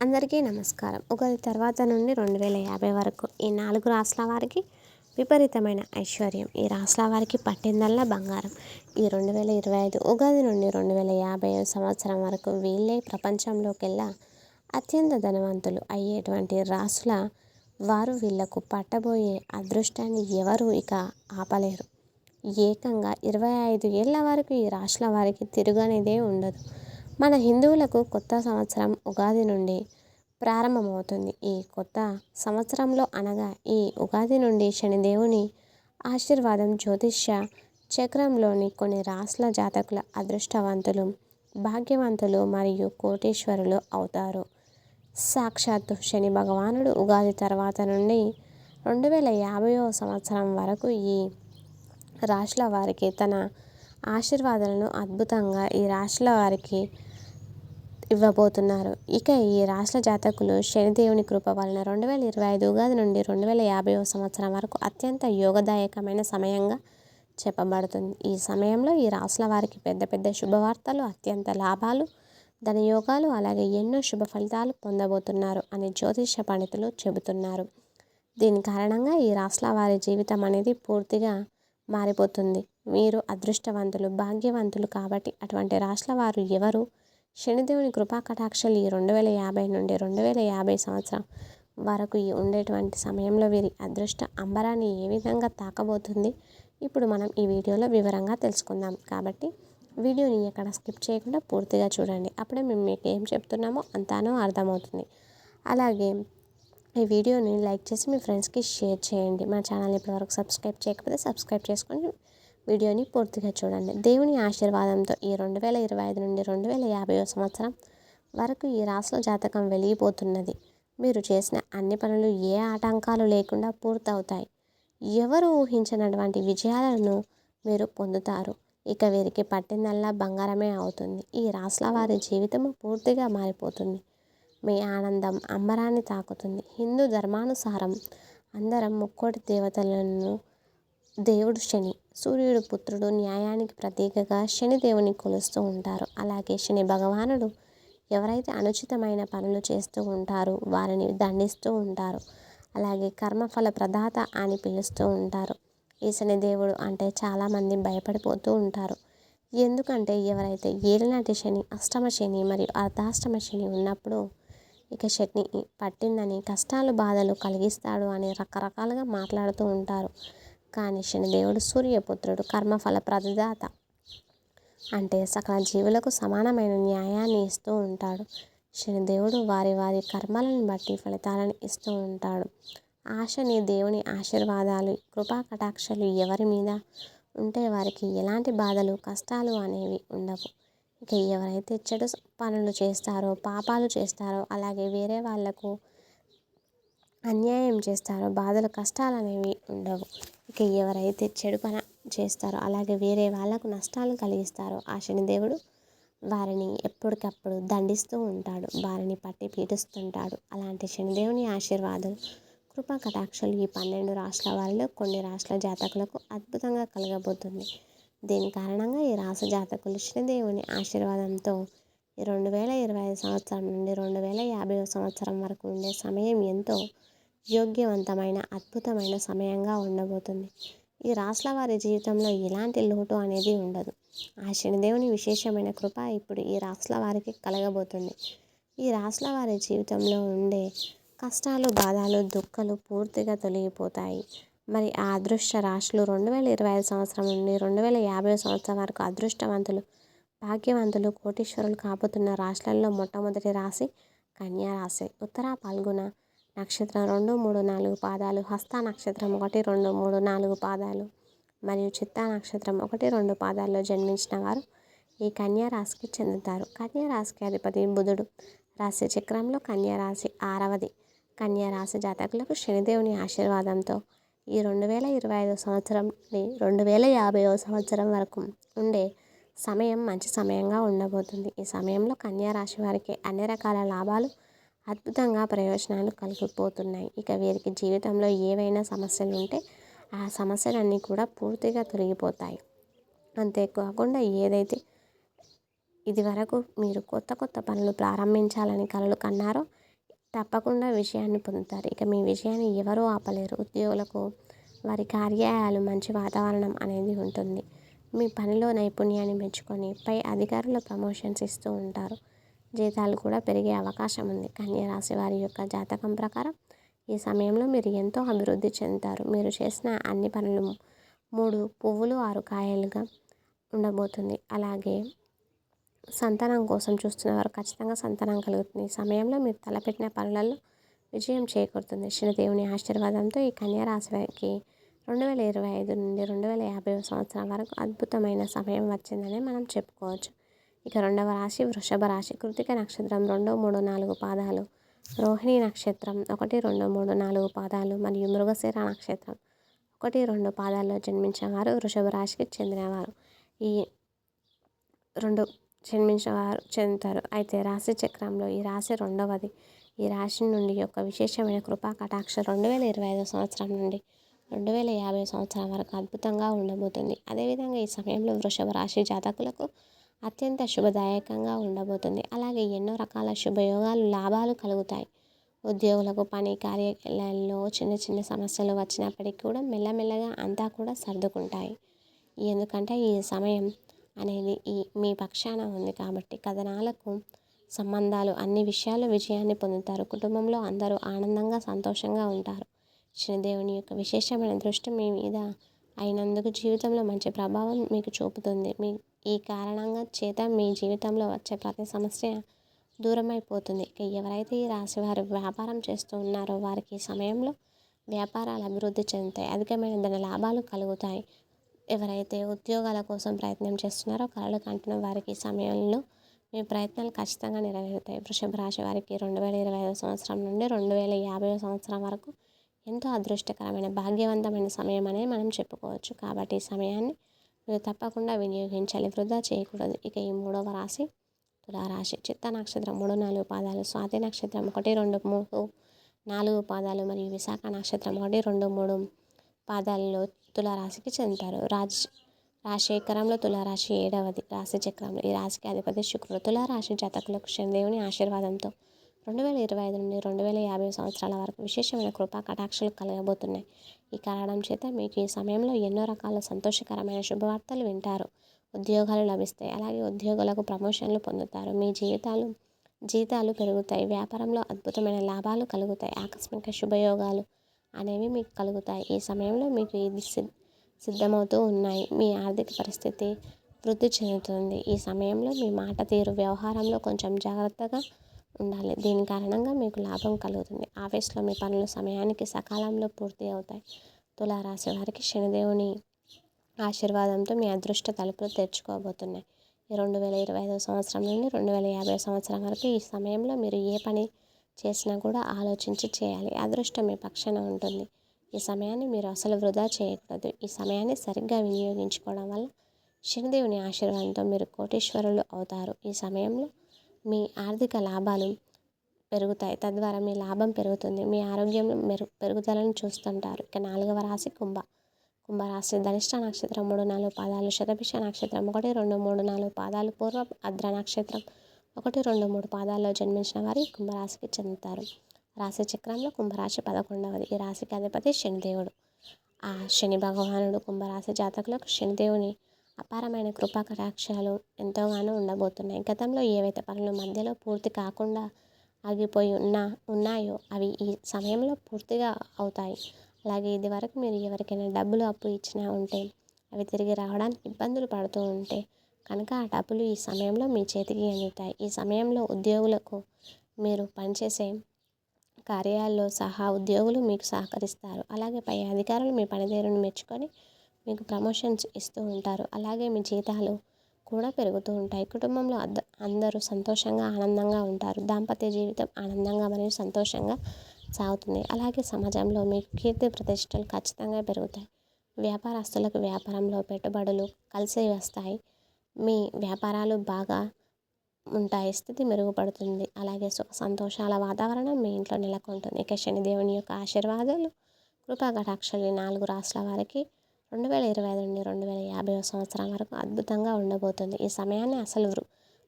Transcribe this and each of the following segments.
అందరికీ నమస్కారం. ఒకరి తర్వాత నుండి రెండు వేల యాభై వరకు ఈ నాలుగు రాసుల వారికి విపరీతమైన ఐశ్వర్యం. ఈ రాసుల వారికి పట్టిందల్లా బంగారం. ఈ రెండు వేల ఇరవై ఐదు ఉగాది నుండి రెండు వేల యాభై సంవత్సరం వరకు వీళ్ళే ప్రపంచంలోకెల్లా అత్యంత ధనవంతులు అయ్యేటువంటి రాసుల వారు వీళ్ళకు పట్టబోయే అదృష్టాన్ని ఎవరు ఇక ఆపలేరు. ఏకంగా ఇరవై ఐదు ఏళ్ళ వరకు ఈ రాశుల వారికి తిరుగనేదే ఉండదు. మన హిందువులకు కొత్త సంవత్సరం ఉగాది నుండి ప్రారంభమవుతుంది. ఈ కొత్త సంవత్సరంలో అనగా ఈ ఉగాది నుండి శనిదేవుని ఆశీర్వాదం జ్యోతిష్య చక్రంలోని కొన్ని రాసుల జాతకుల అదృష్టవంతులు భాగ్యవంతులు మరియు కోటీశ్వరులు అవుతారు. సాక్షాత్తు శని భగవానుడు ఉగాది తర్వాత నుండి రెండు వేల యాభైవ సంవత్సరం వరకు ఈ రాశుల వారికి తన ఆశీర్వాదాలను అద్భుతంగా ఈ రాశుల వారికి ఇవ్వబోతున్నారు. ఇక ఈ రాష్ట్ర జాతకులు శనిదేవుని కృప వలన రెండు వేల ఇరవై ఐదు ఉగాది నుండి రెండు వేల యాభైవ సంవత్సరం వరకు అత్యంత యోగదాయకమైన సమయంగా చెప్పబడుతుంది. ఈ సమయంలో ఈ రాశుల వారికి పెద్ద పెద్ద శుభవార్తలు అత్యంత లాభాలు ధనయోగాలు అలాగే ఎన్నో శుభ ఫలితాలు పొందబోతున్నారు అని జ్యోతిష పండితులు చెబుతున్నారు. దీని కారణంగా ఈ రాశుల వారి జీవితం అనేది పూర్తిగా మారిపోతుంది. మీరు అదృష్టవంతులు భాగ్యవంతులు కాబట్టి అటువంటి రాశుల వారు ఎవరు? శనిదేవుని కృపా కటాక్షలు ఈ రెండు వేల యాభై నుండి రెండు వేల యాభై సంవత్సరం వరకు ఉండేటువంటి సమయంలో వీరి అదృష్ట అంబరాన్ని ఏ విధంగా తాకబోతుంది? ఇప్పుడు మనం ఈ వీడియోలో వివరంగా తెలుసుకుందాం. కాబట్టి వీడియోని ఎక్కడ స్కిప్ చేయకుండా పూర్తిగా చూడండి. అప్పుడే మేము మీకు ఏం చెప్తున్నామో అంతానో అర్థమవుతుంది. అలాగే ఈ వీడియోని లైక్ చేసి మీ ఫ్రెండ్స్కి షేర్ చేయండి. మా ఛానల్ ఇప్పటివరకు సబ్స్క్రైబ్ చేయకపోతే సబ్స్క్రైబ్ చేసుకొని వీడియోని పూర్తిగా చూడండి. దేవుని ఆశీర్వాదంతో ఈ రెండు వేల ఇరవై ఐదు నుండి రెండు వేల యాభై సంవత్సరం వరకు ఈ రాశుల జాతకం వెలిగిపోతున్నది. మీరు చేసిన అన్ని పనులు ఏ ఆటంకాలు లేకుండా పూర్తవుతాయి. ఎవరు ఊహించినటువంటి విజయాలను మీరు పొందుతారు. ఇక వీరికి పట్టిందల్లా బంగారమే అవుతుంది. ఈ రాసుల వారి జీవితం పూర్తిగా మారిపోతుంది. మీ ఆనందం అంబరాన్ని తాకుతుంది. హిందూ ధర్మానుసారం అందరం ముక్కోటి దేవతలను దేవుడు శని సూర్యుడు పుత్రుడు న్యాయానికి ప్రతీకగా శనిదేవుని కొలుస్తూ ఉంటారు. అలాగే శని భగవానుడు ఎవరైతే అనుచితమైన పనులు చేస్తూ ఉంటారో వారిని దండిస్తూ ఉంటారు. అలాగే కర్మఫల ప్రదాత అని పిలుస్తూ ఉంటారు. ఈ శనిదేవుడు అంటే చాలామంది భయపడిపోతూ ఉంటారు. ఎందుకంటే ఎవరైతే ఏలినాటి శని అష్టమ శని మరియు అర్ధాష్టమ శని ఉన్నప్పుడు ఇక శని పట్టిందని కష్టాలు బాధలు కలిగిస్తాడు అని రకరకాలుగా మాట్లాడుతూ ఉంటారు. కానీ శనిదేవుడు సూర్యపుత్రుడు కర్మఫల ప్రదాత అంటే సకల జీవులకు సమానమైన న్యాయాన్ని ఇస్తూ ఉంటాడు. శనిదేవుడు వారి వారి కర్మలను బట్టి ఫలితాలను ఇస్తూ ఉంటాడు. ఆశని దేవుని ఆశీర్వాదాలు కృపా కటాక్షలు ఎవరి మీద? ఉంటే వారికి ఎలాంటి బాధలు కష్టాలు అనేవి ఉండవు. ఇక ఎవరైతే చెడు పనులు చేస్తారో పాపాలు చేస్తారో అలాగే వేరే వాళ్ళకు అన్యాయం చేస్తారో బాధలు కష్టాలు అనేవి ఉండవు. ఇక ఎవరైతే చెడు పని చేస్తారో అలాగే వేరే వాళ్ళకు నష్టాలు కలిగిస్తారో ఆ శనిదేవుడు వారిని ఎప్పటికప్పుడు దండిస్తూ ఉంటాడు. వారిని పట్టి పీడిస్తుంటాడు. అలాంటి శనిదేవుని ఆశీర్వాదం కృపా కటాక్షలు ఈ పన్నెండు రాష్ట్రాల వారిలో కొన్ని రాష్ట్రాల జాతకులకు అద్భుతంగా కలగబోతుంది. దీని కారణంగా ఈ రాష్ట్ర జాతకులు శనిదేవుని ఆశీర్వాదంతో రెండు వేల ఇరవై ఐదు సంవత్సరం నుండి రెండు వేల యాభై సంవత్సరం వరకు ఉండే సమయం ఎంతో యోగ్యవంతమైన అద్భుతమైన సమయంగా ఉండబోతుంది. ఈ రాసుల వారి జీవితంలో ఎలాంటి లోటు అనేది ఉండదు. ఆ శనిదేవుని విశేషమైన కృప ఇప్పుడు ఈ రాసుల వారికి కలగబోతుంది. ఈ రాసుల వారి జీవితంలో ఉండే కష్టాలు బాధలు దుఃఖాలు పూర్తిగా తొలగిపోతాయి. మరి ఆ అదృష్ట రాశులు రెండు వేల ఇరవై ఐదు సంవత్సరం నుండి రెండు వేల యాభై సంవత్సరం వరకు అదృష్టవంతులు భాగ్యవంతులు కోటీశ్వరులు కాబోతున్న రాశులలో మొట్టమొదటి రాశి కన్యా రాశి. ఉత్తర పాల్గొన నక్షత్రం రెండు మూడు నాలుగు పాదాలు హస్త నక్షత్రం ఒకటి రెండు మూడు నాలుగు పాదాలు మరియు చిత్తా నక్షత్రం ఒకటి రెండు పాదాల్లో జన్మించిన వారు ఈ కన్యా రాశికి చెందుతారు. కన్యా రాశికి అధిపతి బుధుడు. రాశి చక్రంలో కన్యా రాశి ఆరవది. కన్యా రాశి జాతకులకు శనిదేవుని ఆశీర్వాదంతో ఈ రెండు వేల ఇరవై ఐదు సంవత్సరం రెండు వేల యాభైవ సంవత్సరం వరకు ఉండే సమయం మంచి సమయంగా ఉండబోతుంది. ఈ సమయంలో కన్యారాశి వారికి అన్ని రకాల లాభాలు అద్భుతంగా ప్రయోజనాలు కలిగిపోతున్నాయి. ఇక వీరికి జీవితంలో ఏవైనా సమస్యలు ఉంటే ఆ సమస్యలన్నీ కూడా పూర్తిగా తొలగిపోతాయి. అంతేకాకుండా ఏదైతే ఇది వరకు మీరు కొత్త కొత్త పనులు ప్రారంభించాలని కలలు కన్నారో తప్పకుండా విషయాన్ని పొందుతారు. ఇక మీ విషయాన్ని ఎవరూ ఆపలేరు. ఉద్యోగులకు వారి కార్యాలయాలు మంచి వాతావరణం అనేది ఉంటుంది. మీ పనిలో నైపుణ్యాన్ని మెచ్చుకొని పై అధికారులు ప్రమోషన్స్ ఇస్తూ ఉంటారు. జీతాలు కూడా పెరిగే అవకాశం ఉంది. కన్యరాశి వారి యొక్క జాతకం ప్రకారం ఈ సమయంలో మీరు ఎంతో అభివృద్ధి చెందుతారు. మీరు చేసిన అన్ని పనులు మూడు పువ్వులు ఆరు కాయలుగా ఉండబోతుంది. అలాగే సంతానం కోసం చూస్తున్న వారు ఖచ్చితంగా సంతానం కలుగుతుంది. ఈ సమయంలో మీరు తలపెట్టిన పనులలో విజయం చేకూరుతుంది. శనిదేవుని ఆశీర్వాదంతో ఈ కన్యా రాశి వారికి రెండు వేల ఇరవై ఐదు నుండి రెండు వేల యాభై సంవత్సరం వరకు అద్భుతమైన సమయం వచ్చిందని మనం చెప్పుకోవచ్చు. ఇక రెండవ రాశి వృషభ రాశి. కృతిక నక్షత్రం రెండు మూడు నాలుగు పాదాలు. రోహిణి నక్షత్రం ఒకటి రెండు మూడు నాలుగు పాదాలు. మరియు మృగశిర నక్షత్రం ఒకటి రెండు పాదాల్లో జన్మించేవారు వృషభ రాశికి చెందినవారు. ఈ రెండు జన్మించేవారు చెందుతారు. అయితే రాశి చక్రంలో ఈ రాశి రెండవది. ఈ రాశి నుండి యొక్క విశేషమైన కృపా కటాక్ష రెండు వేల ఇరవై ఐదు సంవత్సరం నుండి రెండు వేల యాభై సంవత్సరం వరకు అద్భుతంగా ఉండబోతుంది. అదేవిధంగా ఈ సమయంలో వృషభ రాశి జాతకులకు అత్యంత శుభదాయకంగా ఉండబోతుంది. అలాగే ఎన్నో రకాల శుభయోగాలు లాభాలు కలుగుతాయి. ఉద్యోగులకు పని కార్యాలయాల్లో చిన్న చిన్న సమస్యలు వచ్చినప్పటికీ కూడా మెల్లమెల్లగా అంతా కూడా సర్దుకుంటాయి. ఎందుకంటే ఈ సమయం అనేది ఈ మీ పక్షాన ఉంది కాబట్టి కథనాలకు సంబంధాలు అన్ని విషయాల్లో విజయాన్ని పొందుతారు. కుటుంబంలో అందరూ ఆనందంగా సంతోషంగా ఉంటారు. శనిదేవుని యొక్క విశేషమైన దృష్టి మీ మీద అయినందుకు జీవితంలో మంచి ప్రభావం మీకు చూపుతుంది. మీ ఈ కారణంగా చేత మీ జీవితంలో వచ్చే ప్రతి సమస్య దూరమైపోతుంది. ఇక ఎవరైతే ఈ రాశి వారు వ్యాపారం చేస్తూ ఉన్నారో వారికి ఈ సమయంలో వ్యాపారాలు అభివృద్ధి చెందుతాయి. అధికమైన ధన లాభాలు కలుగుతాయి. ఎవరైతే ఉద్యోగాల కోసం ప్రయత్నం చేస్తున్నారో కళలు కంటున్న వారికి ఈ సమయంలో మీ ప్రయత్నాలు ఖచ్చితంగా నెరవేరుతాయి. వృషభ రాశి వారికి రెండు వేల ఇరవై ఐదో సంవత్సరం నుండి రెండు వేల యాభై సంవత్సరం వరకు ఎంతో అదృష్టకరమైన భాగ్యవంతమైన సమయం అనేది మనం చెప్పుకోవచ్చు. కాబట్టి ఈ సమయాన్ని మీరు తప్పకుండా వినియోగించాలి. వృధా చేయకూడదు. ఇక ఈ మూడవ రాశి తులారాశి. చిత్త నక్షత్రం మూడు నాలుగు పాదాలు. స్వాతి నక్షత్రం ఒకటి రెండు మూడు నాలుగు పాదాలు. మరియు విశాఖ నక్షత్రం ఒకటి రెండు మూడు పాదాలలో తులారాశికి చెందుతారు. రాజ్ రాశికరంలో తులారాశి ఏడవది. రాశి చక్రంలో ఈ రాశికి అధిపతి శుక్రుడు. తులారాశి జాతకులకు శనిదేవుని ఆశీర్వాదంతో రెండు వేల ఇరవై ఐదు నుండి రెండు వేల యాభై సంవత్సరాల వరకు విశేషమైన కృపా కటాక్షలు కలగబోతున్నాయి. ఈ కారణం చేత మీకు ఈ సమయంలో ఎన్నో రకాల సంతోషకరమైన శుభవార్తలు వింటారు. ఉద్యోగాలు లభిస్తాయి. అలాగే ఉద్యోగులకు ప్రమోషన్లు పొందుతారు. మీ జీవితాలు జీతాలు పెరుగుతాయి. వ్యాపారంలో అద్భుతమైన లాభాలు కలుగుతాయి. ఆకస్మిక శుభయోగాలు అనేవి మీకు కలుగుతాయి. ఈ సమయంలో మీకు ఇది సిద్ధమవుతూ ఉన్నాయి. మీ ఆర్థిక పరిస్థితి వృద్ధి చెందుతుంది. ఈ సమయంలో మీ మాట తీరు వ్యవహారంలో కొంచెం జాగ్రత్తగా ఉండాలి. దీని కారణంగా మీకు లాభం కలుగుతుంది. ఆఫీస్లో మీ పనులు సమయానికి సకాలంలో పూర్తి అవుతాయి. తులారాశి వారికి శనిదేవుని ఆశీర్వాదంతో మీ అదృష్ట తలుపులు తెరుచుకోబోతున్నాయి. ఈ రెండు వేల ఇరవై ఐదో సంవత్సరం నుండి రెండు వేల యాభై సంవత్సరం వరకు ఈ సమయంలో మీరు ఏ పని చేసినా కూడా ఆలోచించి చేయాలి. అదృష్టం మీ పక్షాన ఉంటుంది. ఈ సమయాన్ని మీరు అసలు వృధా చేయకూడదు. ఈ సమయాన్ని సరిగ్గా వినియోగించుకోవడం వల్ల శనిదేవుని ఆశీర్వాదంతో మీరు కోటీశ్వరులు అవుతారు. ఈ సమయంలో మీ ఆర్థిక లాభాలు పెరుగుతాయి. తద్వారా మీ లాభం పెరుగుతుంది. మీ ఆరోగ్యం మెరు పెరుగుదలను చూస్తుంటారు. ఇక నాలుగవ రాశి కుంభ. కుంభరాశి ధనిష్ట నక్షత్రం మూడు నాలుగు పాదాలు శతభిష నక్షత్రం ఒకటి రెండు మూడు నాలుగు పాదాలు పూర్వ అద్ర నక్షత్రం ఒకటి రెండు మూడు పాదాల్లో జన్మించిన వారి కుంభరాశికి చెందుతారు. రాశి చక్రంలో కుంభరాశి పదకొండవది. ఈ రాశికి అధిపతి శనిదేవుడు ఆ శని భగవానుడు కుంభరాశి జాతకులకు శనిదేవుని అపారమైన కృపా కటాక్షాలు ఎంతోగానో ఉండబోతున్నాయి. గతంలో ఏవైతే పనులు మధ్యలో పూర్తి కాకుండా ఆగిపోయి ఉన్నా ఉన్నాయో అవి ఈ సమయంలో పూర్తిగా అవుతాయి. అలాగే ఇది వరకు మీరు ఎవరికైనా డబ్బులు అప్పు ఇచ్చినా ఉంటే అవి తిరిగి రావడానికి ఇబ్బందులు పడుతూ ఉంటే కనుక ఆ డబ్బులు ఈ సమయంలో మీ చేతికి అందుతాయి. ఈ సమయంలో ఉద్యోగులకు మీరు పనిచేసే కార్యాల్లో సహా ఉద్యోగులు మీకు సహకరిస్తారు. అలాగే పై అధికారులు మీ పనితీరును మెచ్చుకొని మీకు ప్రమోషన్స్ ఇస్తూ ఉంటారు. అలాగే మీ జీతాలు కూడా పెరుగుతూ ఉంటాయి. కుటుంబంలో అద్ద అందరూ సంతోషంగా ఆనందంగా ఉంటారు. దాంపత్య జీవితం ఆనందంగా మరియు సంతోషంగా సాగుతుంది. అలాగే సమాజంలో మీకు కీర్తి ప్రతిష్టలు ఖచ్చితంగా పెరుగుతాయి. వ్యాపారస్తులకు వ్యాపారంలో పెట్టుబడులు కలిసి వస్తాయి. మీ వ్యాపారాలు బాగా ఉంటాయి. స్థితి మెరుగుపడుతుంది. అలాగే సుఖ సంతోషాల వాతావరణం మీ ఇంట్లో నెలకొంటుంది. ఇక శనిదేవుని యొక్క ఆశీర్వాదాలు కృపా కటాక్షలు నాలుగు రాష్ట్రాల వారికి రెండు వేల ఇరవై ఐదు నుండి రెండు వేల యాభై సంవత్సరం వరకు అద్భుతంగా ఉండబోతుంది. ఈ సమయాన్ని అసలు వృ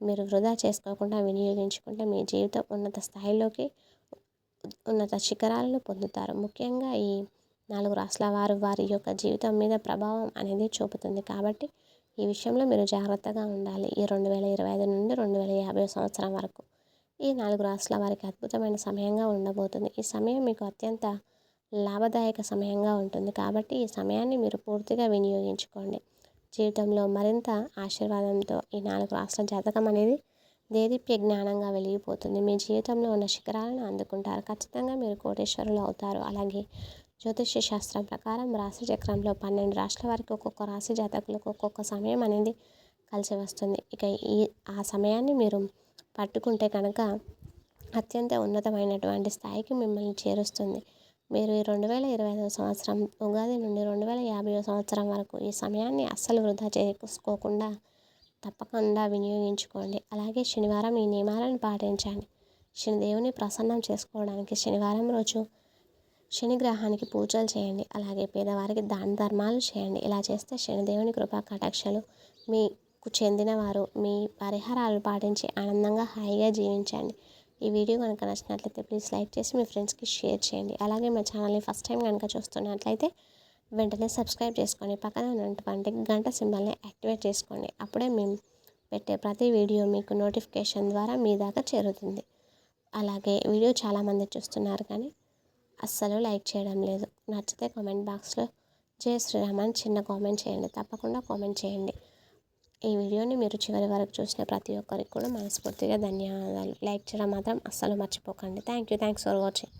మీరు వృధా చేసుకోకుండా వినియోగించుకుంటే మీ జీవితం ఉన్నత స్థాయిలోకి ఉన్నత శిఖరాలను పొందుతారు. ముఖ్యంగా ఈ నాలుగు రాష్ట్రాల వారు వారి యొక్క జీవితం మీద ప్రభావం అనేది చూపుతుంది. కాబట్టి ఈ విషయంలో మీరు జాగ్రత్తగా ఉండాలి. ఈ రెండు వేల ఇరవై ఐదు నుండి రెండు వేల యాభై సంవత్సరం వరకు ఈ నాలుగు రాష్ట్రాల వారికి అద్భుతమైన సమయంగా ఉండబోతుంది. ఈ సమయం మీకు అత్యంత లాభదాయక సమయంగా ఉంటుంది. కాబట్టి ఈ సమయాన్ని మీరు పూర్తిగా వినియోగించుకోండి. జీవితంలో మరింత ఆశీర్వాదంతో ఈ నాలుగు రాష్ట్రాల జాతకం అనేది దేదీప్య జ్ఞానంగా వెలిగిపోతుంది. మీ జీవితంలో ఉన్న శిఖరాలను అందుకుంటారు. ఖచ్చితంగా మీరు కోటేశ్వరులు అవుతారు. అలాగే జ్యోతిష్య శాస్త్రం ప్రకారం రాశి చక్రంలో పన్నెండు రాష్ట్రాల వారికి ఒక్కొక్క రాశి జాతకులకు ఒక్కొక్క సమయం అనేది కలిసి వస్తుంది. ఇక ఈ ఆ సమయాన్ని మీరు పట్టుకుంటే కనుక అత్యంత ఉన్నతమైనటువంటి స్థాయికి మిమ్మల్ని చేరుస్తుంది. మీరు ఈ రెండు వేల ఇరవై ఐదవ సంవత్సరం ఉగాది నుండి రెండు వేల యాభై సంవత్సరం వరకు ఈ సమయాన్ని అస్సలు వృధా చేసుకోకుండా తప్పకుండా వినియోగించుకోండి. అలాగే శనివారం ఈ నియమాలను పాటించండి. శనిదేవుని ప్రసన్నం చేసుకోవడానికి శనివారం రోజు శనిగ్రహానికి పూజలు చేయండి. అలాగే పేదవారికి దాన ధర్మాలు చేయండి. ఇలా చేస్తే శనిదేవుని కృపా కటాక్షలు మీకు చెందినవారు మీ పరిహారాలు పాటించి ఆనందంగా హాయిగా జీవించండి. ఈ వీడియో కనుక నచ్చినట్లయితే ప్లీజ్ లైక్ చేసి మీ ఫ్రెండ్స్కి షేర్ చేయండి. అలాగే మా ఛానల్ని ఫస్ట్ టైం కనుక చూస్తున్నట్లయితే వెంటనే సబ్స్క్రైబ్ చేసుకోండి పక్కన ఉన్నటువంటి గంట సింబల్ని యాక్టివేట్ చేసుకోండి. అప్పుడే మేము పెట్టే ప్రతి వీడియో మీకు నోటిఫికేషన్ ద్వారా మీ దాకా చేరుతుంది. అలాగే వీడియో చాలామంది చూస్తున్నారు కానీ అస్సలు లైక్ చేయడం లేదు. నచ్చితే కామెంట్ బాక్స్లో జయ శ్రీరామ్ అని చిన్న కామెంట్ చేయండి. తప్పకుండా కామెంట్ చేయండి. ఈ వీడియోని మీరు చివరి వరకు చూసిన ప్రతి ఒక్కరికి కూడా మనస్ఫూర్తిగా ధన్యవాదాలు. లైక్ చేయడం మాత్రం అస్సలు మర్చిపోకండి. Thank you thanks for watching